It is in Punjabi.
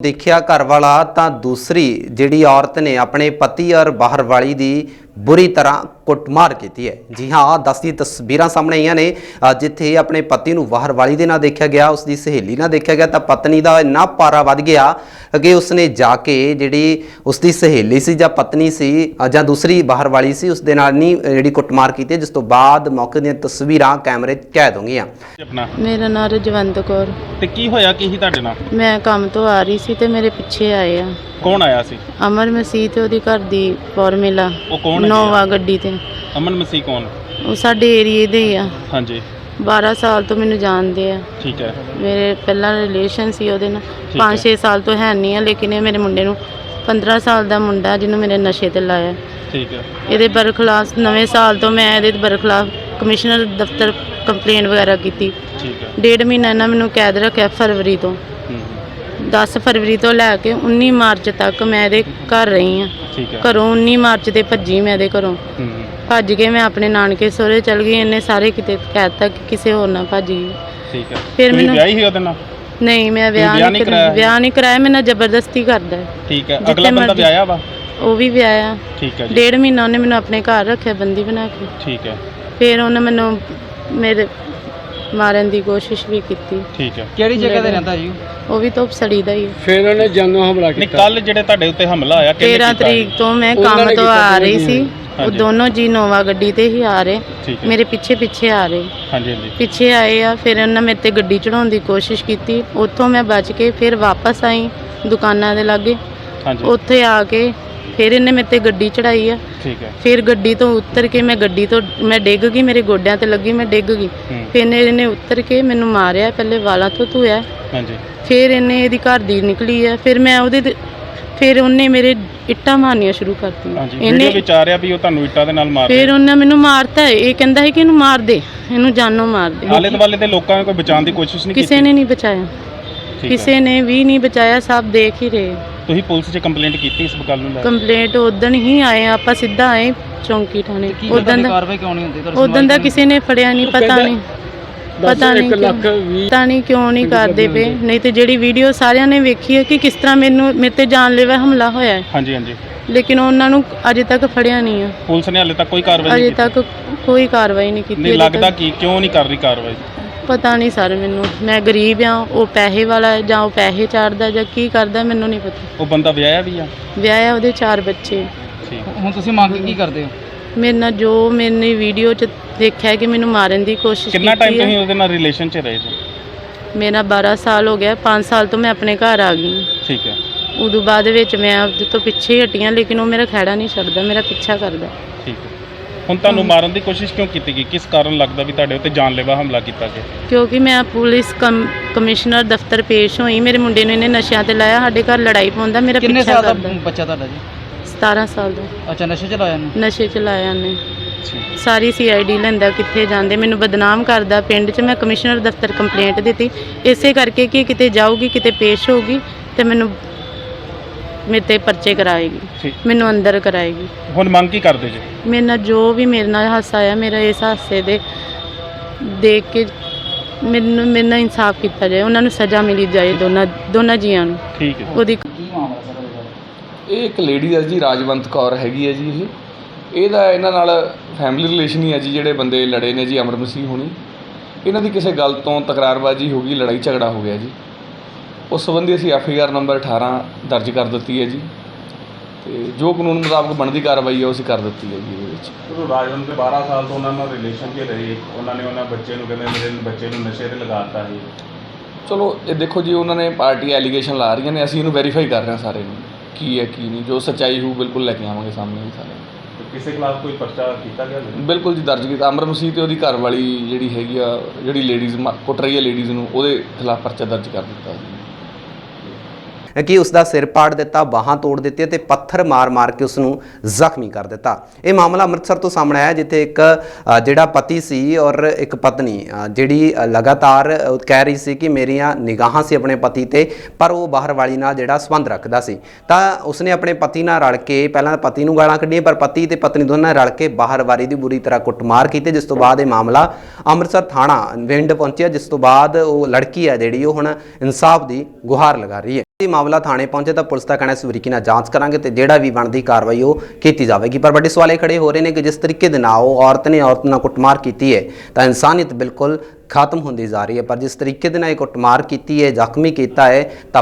ਦੇਖਿਆ ਘਰ ਵਾਲਾ ਤਾਂ ਦੂਸਰੀ ਜਿਹੜੀ ਔਰਤ ਨੇ ਆਪਣੇ ਪਤੀ ਔਰ ਬਾਹਰ ਵਾਲੀ ਦੀ ਬੁਰੀ ਤਰ੍ਹਾਂ ਕੁੱਟਮਾਰ ਕੀਤੀ ਹੈ। ਜੀ ਹਾਂ ਆਹ ਦਸਦੀ ਤਸਵੀਰਾਂ ਸਾਹਮਣੇ ਆਈਆਂ ਨੇ। ਜਿੱਥੇ ਆਪਣੇ ਪਤੀ ਨੂੰ ਬਾਹਰ ਵਾਲੀ ਦੇ ਨਾਲ ਦੇਖਿਆ ਗਿਆ ਉਸ ਦੀ ਸਹੇਲੀ ਨਾਲ ਦੇਖਿਆ ਗਿਆ ਤਾਂ ਪਤਨੀ ਦਾ ਇੰਨਾ ਪਾਰਾ ਵੱਧ ਗਿਆ ਕਿ ਉਸਨੇ ਜਾ ਕੇ ਜਿਹੜੀ ਉਸ ਦੀ ਸਹੇਲੀ ਸੀ ਜਾਂ ਪਤਨੀ ਸੀ ਜਾਂ ਦੂਸਰੀ ਬਾਹਰ ਵਾਲੀ ਸੀ ਉਸ ਦੇ ਨਾਲ ਨਹੀਂ ਜਿਹੜੀ ਕੁੱਟਮਾਰ ਕੀਤੀ ਜਿਸ ਤੋਂ ਬਾਅਦ ਮੌਕੇ ਦੀਆਂ ਤਸਵੀਰਾਂ ਕੈਮਰੇ 'ਚ ਕੈਦ ਹੋ ਗਈਆਂ। ਆਪਣਾ? ਮੇਰਾ ਨਾਂ ਰਜਵੰਤ ਕੌਰ। ਤੇ ਕੀ ਹੋਇਆ? ਕੀ ਸੀ ਤੁਹਾਡੇ ਨਾਲ? ਮੈਂ ਕੰਮ ਤੋਂ ਆ ਰਹੀ ਸੀ ਤੇ ਮੇਰੇ ਪਿੱਛੇ ਆਏ ਆ। ਕੌਣ ਆਇਆ ਸੀ? ਅਮਰ ਮਸੀਹ ਤੇ ਉਹਦੀ ਘਰ ਦੀ ਫਾਰਮੂਲਾ। ਉਹ ਕੌਣ ਨੋਵਾ ਗੱਡੀ ਤੇ। ਅਮਨ ਮਸੀਹ ਕੌਣ? ਉਹ ਸਾਡੇ ਏਰੀਏ ਦੇ ਹੀ ਆ। ਹਾਂਜੀ। 12 ਸਾਲ ਤੋਂ ਮੈਨੂੰ ਜਾਣਦੇ ਆ। ਠੀਕ ਹੈ। ਮੇਰੇ ਪਹਿਲਾਂ ਰਿਲੇਸ਼ਨ ਸੀ ਉਹਦੇ ਨਾਲ। ਠੀਕ ਹੈ। 5-6 ਸਾਲ ਤੋਂ ਹੈ ਨਹੀਂ ਆ ਲੇਕਿਨ ਇਹ ਮੇਰੇ ਮੁੰਡੇ ਨੂੰ 15 ਸਾਲ ਦਾ ਮੁੰਡਾ ਜਿਹਨੂੰ ਮੇਰੇ ਨਸ਼ੇ ਤੇ ਲਾਇਆ। ਠੀਕ ਹੈ। ਇਹਦੇ ਬਰਖਲਾਫ ਨਵੇਂ ਸਾਲ ਤੋਂ ਮੈਂ ਇਹਦੇ ਬਰਖਲਾਫ ਕਮਿਸ਼ਨਰ ਦਫ਼ਤਰ ਕੰਪਲੇਂਟ ਵਗੈਰਾ ਕੀਤੀ। ਠੀਕ ਹੈ। ਡੇਢ ਮਹੀਨਾ ਇਹਨਾਂ ਮੈਨੂੰ ਕੈਦ ਰੱਖਿਆ ਫਰਵਰੀ ਤੋਂ। 10 ਫਰਵਰੀ ਤੋਂ ਲੈ ਕੇ 19 ਮਾਰਚ ਤੱਕ ਮੈਂ ਇਹਦੇ ਘਰ ਰਹੀ ਹਾਂ। ਠੀਕ ਹੈ। ਘਰੋਂ 19 ਮਾਰਚ ਤੇ ਭੱਜੀ ਮੈਂ ਇਹਦੇ ਘਰੋਂ। ਹੂੰ। ਭੱਜ ਕੇ ਮੈਂ ਆਪਣੇ ਨਾਨਕੇ ਸਹੁਰੇ ਚਲ ਗਈ ਇਹਨੇ ਸਾਰੇ ਕਿਤੇ ਕਹਿ ਦਿੱਤਾ ਕਿ ਕਿਸੇ ਹੋਰ ਨਾਲ ਭੱਜ ਗਈ। ਠੀਕ ਹੈ। ਫਿਰ ਮੈਨੂੰ- ਵਿਆਹੀ ਸੀ ਉਹਦੇ ਨਾਲ? ਨਹੀਂ ਮੈਂ ਵਿਆਹ ਨਹੀਂ ਕਰਾਇਆ? ਵਿਆਹ ਨਹੀਂ ਕਰਾਇਆ ਮੇਰੇ ਨਾਲ ਜ਼ਬਰਦਸਤੀ ਕਰਦਾ ਹੈ। ਠੀਕ ਹੈ। ਅਗਲਾ ਬੰਦਾ ਵਿਆਹਿਆ ਵਾ? ਉਹ ਵੀ ਵਿਆਹਿਆ। ਠੀਕ ਹੈ ਜੀ। ਡੇਢ ਮਹੀਨਾ ਉਹਨੇ ਮੈਨੂੰ ਆਪਣੇ ਘਰ ਰੱਖਿਆ ਬੰਦੀ ਬਣਾ ਕੇ। ਠੀਕ ਹੈ। ਫਿਰ ਉਹਨੇ ਮੈਨੂੰ ਮੇਰੇ ਮਾਰਨ ਦੀ ਕੋਸ਼ਿਸ਼ ਵੀ ਕੀਤੀ। ਠੀਕ ਹੈ। ਕਿਹੜੀ ਜਗ੍ਹਾ ਤੇ ਰਹਿੰਦਾ ਜੀ ਉਹ? ਵੀ ਧੁੱਪ ਸੜੀ ਦਾ ਹੀ। ਹੈ। ਫਿਰ ਉਹਨੇ ਜਾਨੋਂ ਹਮਲਾ ਨਹੀਂ ਕੱਲ ਜਿਹੜੇ ਤੁਹਾਡੇ ਉੱਤੇ ਹਮਲਾ ਕਿਹਨੇ 13 ਕੀਤਾ ਤਰੀਕ ਤੋਂ ਮੈਂ ਉਹਨਾਂ ਕੰਮ ਨੇ ਤੋਂ ਕੀਤਾ ਆ ਰਹੀ। ਸੀ। ਉਹ ਹਾਂਜੀ। ਦੋਨੋਂ ਜੀ ਨੋਵਾ ਗੱਡੀ ਤੇ ਹੀ ਆ ਰਹੇ। ਠੀਕ ਹੈ। ਮੇਰੇ ਪਿੱਛੇ ਪਿੱਛੇ ਆ ਰਹੇ। ਹਾਂਜੀ ਹਾਂਜੀ। ਪਿੱਛੇ ਆਏ ਆ ਫਿਰ ਉਹਨਾਂ ਮੇਰੇ ਤੇ ਗੱਡੀ ਚੜਾਉਣ ਦੀ ਕੋਸ਼ਿਸ਼ ਕੀਤੀ। ਉੱਥੋਂ ਮੈਂ ਬਚ ਕੇ ਫਿਰ ਵਾਪਸ ਆਈ ਦੁਕਾਨਾਂ ਦੇ ਲਾਗੇ। ਹਾਂਜੀ। ਉੱਥੇ ਆ ਕੇ ਫਿਰ ਇਹਨੇ ਮੇਰੇ ਤੇ ਗੱਡੀ ਚੜਾਈ ਆ। ਠੀਕ ਹੈ। ਫਿਰ ਗੱਡੀ ਤੋਂ ਉਤਰ ਕੇ ਮੈਂ ਗੱਡੀ ਤੋਂ ਮੈਂ ਡਿੱਗ ਗਈ ਮੇਰੇ ਗੋਡਿਆਂ ਤੇ ਲੱਗੀ ਮੈਂ ਡਿੱਗ ਗਈ। ਹੂੰ। ਫਿਰ ਇਹਨੇ ਇਹਨੇ ਉਤਰ ਕੇ ਮੈਨੂੰ ਮਾਰਿਆ ਪਹਿਲੇ ਵਾਲਾਂ ਤੋਂ ਧੋਇਆ। ਹਾਂਜੀ। ਫਿਰ ਇਹਨੇ ਇਹਦੀ ਘਰ ਦੀ ਨਿਕਲੀ ਆ। ਫਿਰ ਮੈਂ ਉਹਦੇ ਤੇ- ਫਿਰ ਉਹਨੇ ਮੇਰੇ ਇੱਟਾਂ ਮਾਰਨੀਆਂ ਸ਼ੁਰੂ ਕਰਤੀਆਂ। ਹਾਂਜੀ। ਵੀਡੀਓ ਇਹਨੇ ਵਿੱਚ ਆ ਰਿਹਾ ਵੀ ਉਹ ਤੁਹਾਨੂੰ ਇੱਟਾਂ ਦੇ ਨਾਲ ਮਾਰ ਫਿਰ ਉਹਨੇ ਮੈਨੂੰ ਮਾਰਤਾ ਹੈ। ਇਹ ਕਹਿੰਦਾ ਹੈ ਕਿ ਇਹਨੂੰ ਮਾਰ ਦੇ। ਇਹਨੂੰ ਜਾਨੋਂ ਮਾਰ ਦੇ। ਆਲੇ ਦੁਆਲੇ ਦੇ ਲੋਕਾਂ ਨੇ ਕੋਈ ਬਚਾਉਣ ਦੀ ਕੋਸ਼ਿਸ਼ ਨਹੀਂ ਕੀਤੀ? ਕਿਸੇ ਨੇ ਨਹੀਂ ਬਚਾਇਆ। ਠੀਕ ਹੈ। ਕਿਸੇ ਨੇ ਵੀ ਨਹੀਂ ਬਚਾਇਆ। ਸਭ ਦੇਖ ਹੀ ਰਹੇ। ਤੁਸੀਂ ਪੁਲਿਸ 'ਚ ਕੰਪਲੇਂਟ ਕੀਤੀ ਇਸ ਗੱਲ ਨੂੰ ਲੈ ਕੇ? ਕੰਪਲੇਂਟ ਉਦੋਂ ਹੀ ਆਏ ਆ, ਆਪਾਂ ਸਿੱਧਾ ਆਏ ਚੌਂਕੀ ਥਾਣੇ। ਕੀ ਉਦੋਂ ਦਾ ਕਾਰਵਾਈ ਕਿਉਂ ਨਹੀਂ ਹੁੰਦੀ? ਉਦੋਂ ਦਾ ਕਿਸੇ ਨੇ ਫੜਿਆ ਨਹੀਂ ਪਤਾ ਨਹੀਂ। ਪਤਾ ਨਹੀਂ ਲੱਖ ਕਿਉਂ- ਪਤਾ ਨਹੀਂ ਕਿਉਂ ਨਹੀਂ ਕਰਦੇ ਪਏ। ਨਹੀਂ ਤੇ ਜਿਹੜੀ ਵੀਡੀਓ ਸਾਰਿਆਂ ਨੇ ਵੇਖੀ ਹੈ ਕਿ ਕਿਸ ਤਰ੍ਹਾਂ ਮੈਨੂੰ ਮੇਰੇ ਤੇ ਜਾਨਲੇਵਾ ਹਮਲਾ ਹੋਇਆ ਹੈ। ਹਾਂਜੀ ਹਾਂਜੀ। ਲੇਕਿਨ ਉਹਨਾਂ ਨੂੰ ਅਜੇ ਤੱਕ ਫੜਿਆ ਨਹੀਂ ਆ। ਪੁਲਿਸ ਨੇ ਹਾਲੇ ਤੱਕ ਕੋਈ ਕਾਰਵਾਈ ਨਹੀਂ ਅਜੇ ਕੀਤੀ। ਤੱਕ ਕੋਈ ਕਾਰਵਾਈ ਨਹੀਂ ਕੀਤੀ ਨਹੀਂ ਅਜੇ ਲੱਗਦਾ। ਕਿ ਕਿਉਂ ਨਹੀਂ ਕਰ ਰਹੀ ਕਾਰਵਾਈ? ਪਤਾ ਨਹੀਂ ਸਰ ਮੈਨੂੰ। ਮੈਂ ਗਰੀਬ ਆ ਉਹ ਪੈਸੇ ਵਾਲਾ ਹੈ ਜਾਂ ਉਹ ਪੈਸੇ ਚਾੜਦਾ ਜਾਂ ਕੀ ਕਰਦਾ ਮੈਨੂੰ ਨਹੀਂ ਪਤਾ। ਉਹ ਬੰਦਾ ਵਿਆਹਿਆ ਵੀ ਆ? ਵਿਆਹਿਆ ਉਹਦੇ ਚਾਰ ਬੱਚੇ। ਠੀਕ। ਹੁਣ ਤੁਸੀਂ ਮੰਗ ਕੀ ਕਰਦੇ ਹੋ? ਮੇਰੇ ਨਾਲ ਜੋ ਮੈਨੇ ਵੀਡੀਓ 'ਚ ਦੇਖਿਆ ਕਿ ਮੈਨੂੰ ਮਾਰਨ ਦੀ ਕੋਸ਼ਿਸ਼ ਕਿੰਨਾ ਟਾਈਮ ਕੀਤੀ ਤੁਸੀਂ ਹੈ ਉਹਦੇ ਨਾਲ ਰਿਲੇਸ਼ਨ 'ਚ ਰਹੇ ਜੀ ਮੇਰਾ 12 ਸਾਲ ਹੋ ਗਿਆ 5 ਸਾਲ ਤੋਂ ਮੈਂ ਆਪਣੇ ਘਰ ਆ ਗਈ ਠੀਕ ਹੈ। ਉਦੋਂ ਬਾਅਦ ਵਿੱਚ ਮੈਂ ਉਹਦੇ ਤੋਂ ਪਿੱਛੇ ਹੀ ਹਟੀਆਂ ਲੇਕਿਨ ਉਹ ਮੇਰਾ ਖਹਿੜਾ ਨਹੀਂ ਛੱਡਦਾ ਮੇਰਾ ਪਿੱਛਾ ਕਰਦਾ। ਠੀਕ ਹੈ। ਹੁਣ ਤੁਹਾਨੂੰ ਮਾਰਨ ਦੀ ਕੋਸ਼ਿਸ਼ ਕਿਉਂ ਕੀਤੀ ਗਈ? ਕਿਸ ਕਾਰਨ ਲੱਗਦਾ ਵੀ ਤੁਹਾਡੇ ਉੱਤੇ ਜਾਨਲੇਵਾ ਹਮਲਾ ਕੀਤਾ ਗਿਆ? ਕਿਉਂਕਿ ਮੈਂ ਪੁਲਿਸ ਕਮ- ਕਮਿਸ਼ਨਰ ਦਫ਼ਤਰ ਪੇਸ਼ ਹੋਈ। ਮੇਰੇ ਮੁੰਡੇ ਨੂੰ ਇਹਨੇ ਨਸ਼ਿਆਂ ਤੇ ਲਾਇਆ। ਸਾਡੇ ਘਰ ਲੜਾਈ ਪਾਉਂਦਾ ਮੇਰਾ ਕਿੰਨੇ ਪਿੱਛਾ ਸਾਲ ਦਾ ਕਰਦਾ। ਬੱਚਾ ਤੁਹਾਡਾ ਜੀ? 17 ਸਾਲ ਦਾ। ਅੱਛਾ ਨਸ਼ੇ ਚ ਲਾਇਆ ਨੂੰ ਨਸ਼ੇ ਚ ਲਾਇਆ ਨੇ ਠੀਕ ਸਾਰੀ ਸੀਆਈਡੀ ਲੈਂਦਾ ਕਿੱਥੇ ਜਾਂਦੇ। ਮੈਨੂੰ ਬਦਨਾਮ ਕਰਦਾ। ਪਿੰਡ 'ਚ ਮੈਂ ਕਮਿਸ਼ਨਰ ਦਫ਼ਤਰ ਕੰਪਲੇਂਟ ਦਿੱਤੀ। ਇਸੇ ਕਰਕੇ ਕਿ ਕਿਤੇ ਜਾਊਗੀ ਕਿਤੇ ਪੇਸ਼ ਹੋਊਗੀ ਤੇ ਮੈਨੂੰ ਮੇਰੇ ਤੇ ਪਰਚੇ ਕਰਾਏਗੀ। ਠੀਕ। ਮੈਨੂੰ ਅੰਦਰ ਕਰਾਏਗੀ। ਹੁਣ ਮੰਗ ਕੀ ਕਰਦੇ ਜੀ? ਮੇਰੇ ਨਾਲ ਜੋ ਵੀ ਮੇਰੇ ਨਾਲ ਹਾਸਾ ਆਇਆ ਮੇਰਾ ਇਸ ਹਾਸੇ ਦੇ ਦੇਖ ਕੇ ਮੈਨੂੰ ਮੇਰੇ ਨਾਲ ਇਨਸਾਫ ਕੀਤਾ ਜਾਏ। ਉਹਨਾਂ ਨੂੰ ਸਜ਼ਾ ਮਿਲੀ ਜਾਏ ਦੋਨਾਂ ਦੋਨਾਂ ਜੀਆਂ ਨੂੰ। ਠੀਕ ਹੈ। ਉਹਦੀ ਕੀ ਮਾਮਲਾ ਸਰ ਇਹਦਾ? ਇਹ ਇੱਕ ਲੇਡੀ ਹੈ ਜੀ ਰਾਜਵੰਤ ਕੌਰ ਹੈਗੀ ਹੈ ਜੀ ਇਹ। ਇਹਦਾ ਇਹਨਾਂ ਨਾਲ ਫੈਮਿਲੀ ਰਿਲੇਸ਼ਨ ਹੀ ਹੈ ਜੀ ਜਿਹੜੇ ਬੰਦੇ ਲੜੇ ਨੇ ਜੀ ਅਮਰ ਮਸੀਹ ਹੋਣੀ। ਇਹਨਾਂ ਦੀ ਕਿਸੇ ਗੱਲ ਤੋਂ ਤਕਰਾਰਬਾਜ਼ੀ ਹੋ ਗਈ ਲੜਾਈ ਝਗੜਾ ਹੋ ਗਿਆ ਜੀ। ਉਸ ਸੰਬੰਧੀ ਅਸੀਂ ਐਫ ਆਈ ਆਰ ਨੰਬਰ 18 ਦਰਜ ਕਰ ਦਿੱਤੀ ਹੈ ਜੀ। ਤੇ ਜੋ ਕਾਨੂੰਨ ਮੁਤਾਬਕ ਬਣਦੀ ਕਾਰਵਾਈ ਹੈ ਉਹ ਅਸੀਂ ਕਰ ਦਿੱਤੀ ਹੈ ਜੀ ਇਹਦੇ ਵਿੱਚ। ਉਹ ਰਾਜਵੰਤ ਦੇ 12 ਸਾਲ ਤੋਂ ਉਹਨਾਂ ਨਾਲ ਰਿਲੇਸ਼ਨ 'ਚ ਰਹੇ। ਉਹਨਾਂ ਨੇ ਉਹਨਾਂ ਬੱਚੇ ਨੂੰ ਕਹਿੰਦੇ ਮੇਰੇ ਬੱਚੇ ਨੂੰ ਨਸ਼ੇ ਤੇ ਲਗਾਤਾ ਸੀ ਚਲੋ ਇਹ ਦੇਖੋ ਜੀ ਉਹਨਾਂ ਨੇ ਪਾਰਟੀ ਐਲੀਗੇਸ਼ਨ ਲਾ ਰਹੀਆਂ ਨੇ ਅਸੀਂ ਇਹਨੂੰ ਵੈਰੀਫਾਈ ਕਰ ਰਹੇ ਹਾਂ ਸਾਰੇ ਨੂੰ ਕੀ ਹੈ ਕੀ ਨਹੀਂ। ਜੋ ਸੱਚਾਈ ਹੋਊ ਬਿਲਕੁਲ ਲੈ ਕੇ ਆਵਾਂਗੇ ਸਾਹਮਣੇ ਜੀ ਸਾਰੇ। ਕਿਸੇ ਖਿਲਾਫ ਕੋਈ ਪਰਚਾ ਕੀਤਾ ਗਿਆ ਬਿਲਕੁਲ ਜੀ ਦਰਜ ਕੀਤਾ। ਅਮਰ ਮਸੀਹ ਤੇ ਉਹਦੀ ਘਰ ਵਾਲੀ ਜਿਹੜੀ ਹੈਗੀ ਆ ਜਿਹੜੀ ਲੇਡੀਜ਼ ਕੁੱਟ ਰਹੀ ਹੈ ਲੇਡੀਜ਼ ਨੂੰ ਉਹਦੇ ਖਿਲਾਫ ਪਰਚਾ ਦਰਜ ਕਰ ਦਿੱਤਾ ਜੀ। ਕਿ ਉਸ ਦਾ ਸਿਰ ਪਾੜ ਦਿੱਤਾ, ਬਾਹਾਂ ਤੋੜ ਦਿੱਤੀਆਂ ਤੇ ਪੱਥਰ ਮਾਰ-ਮਾਰ ਕੇ ਉਸ ਨੂੰ ਜ਼ਖਮੀ ਕਰ ਦਿੱਤਾ। ਇਹ ਮਾਮਲਾ ਅੰਮ੍ਰਿਤਸਰ ਤੋਂ ਸਾਹਮਣੇ ਆਇਆ, ਜਿੱਥੇ ਇੱਕ ਜਿਹੜਾ ਪਤੀ ਸੀ ਔਰ ਇੱਕ ਪਤਨੀ ਜਿਹੜੀ ਲਗਾਤਾਰ ਕਹਿ ਰਹੀ ਸੀ ਕਿ ਮੇਰੀਆਂ ਨਿਗਾਹਾਂ ਸੀ ਆਪਣੇ ਪਤੀ ਤੇ, ਪਰ ਉਹ ਬਾਹਰ ਵਾਲੀ ਨਾਲ ਜਿਹੜਾ ਸੰਬੰਧ ਰੱਖਦਾ ਸੀ। ਤਾਂ ਉਸਨੇ ਆਪਣੇ ਪਤੀ ਨਾਲ ਰਲ ਕੇ, ਪਹਿਲਾਂ ਪਤੀ ਨੂੰ ਗਾਲਾਂ ਕੱਢੀਆਂ, ਪਰ ਪਤੀ ਤੇ ਪਤਨੀ ਦੋਨਾਂ ਨੇ ਰਲ ਕੇ ਬਾਹਰ ਵਾਲੀ ਦੀ ਬੁਰੀ ਤਰ੍ਹਾਂ ਕੁੱਟਮਾਰ ਕੀਤੀ, ਜਿਸ ਤੋਂ ਬਾਅਦ ਇਹ ਮਾਮਲਾ ਅੰਮ੍ਰਿਤਸਰ ਥਾਣਾ, ਵਿੰਡ ਪਹੁੰਚਿਆ, ਜਿਸ ਤੋਂ ਬਾਅਦ ਉਹ ਲੜਕੀ ਹੈ ਜਿਹੜੀ, ਉਹ ਹੁਣ ਇਨਸਾਫ ਦੀ ਗੁਹਾਰ ਲਗਾ ਰਹੀ ਹੈ। ਇਹ ਮਾਮਲਾ ਥਾਣੇ ਪਹੁੰਚੇ ਤਾਂ ਪੁਲਿਸ ਦਾ ਕਹਿਣਾ ਇਸ ਸਵਰੀਕੀ ਨਾਲ ਜਾਂਚ ਕਰਾਂਗੇ ਤੇ ਜਿਹੜਾ ਵੀ ਬਣਦੀ ਕਾਰਵਾਈ ਉਹ ਕੀਤੀ ਜਾਵੇਗੀ। ਪਰ ਵੱਡੇ ਸਵਾਲ ਇਹ ਖੜੇ ਹੋ ਰਹੇ ਨੇ ਕਿ ਜਿਸ ਤਰੀਕੇ ਦੇ ਨਾਲ ਉਹ ਔਰਤ ਨੇ ਔਰਤ ਨਾਲ ਕੁੱਟਮਾਰ ਕੀਤੀ ਹੈ, ਤਾਂ ਇਨਸਾਨੀਅਤ ਬਿਲਕੁਲ ਖਤਮ ਹੁੰਦੀ ਜਾ ਰਹੀ ਹੈ। ਪਰ ਜਿਸ ਤਰੀਕੇ ਦੇ ਨਾਲ ਇਹ ਕੁੱਟਮਾਰ ਕੀਤੀ ਹੈ, ਜ਼ਖਮੀ ਕੀਤਾ ਹੈ, ਤਾਂ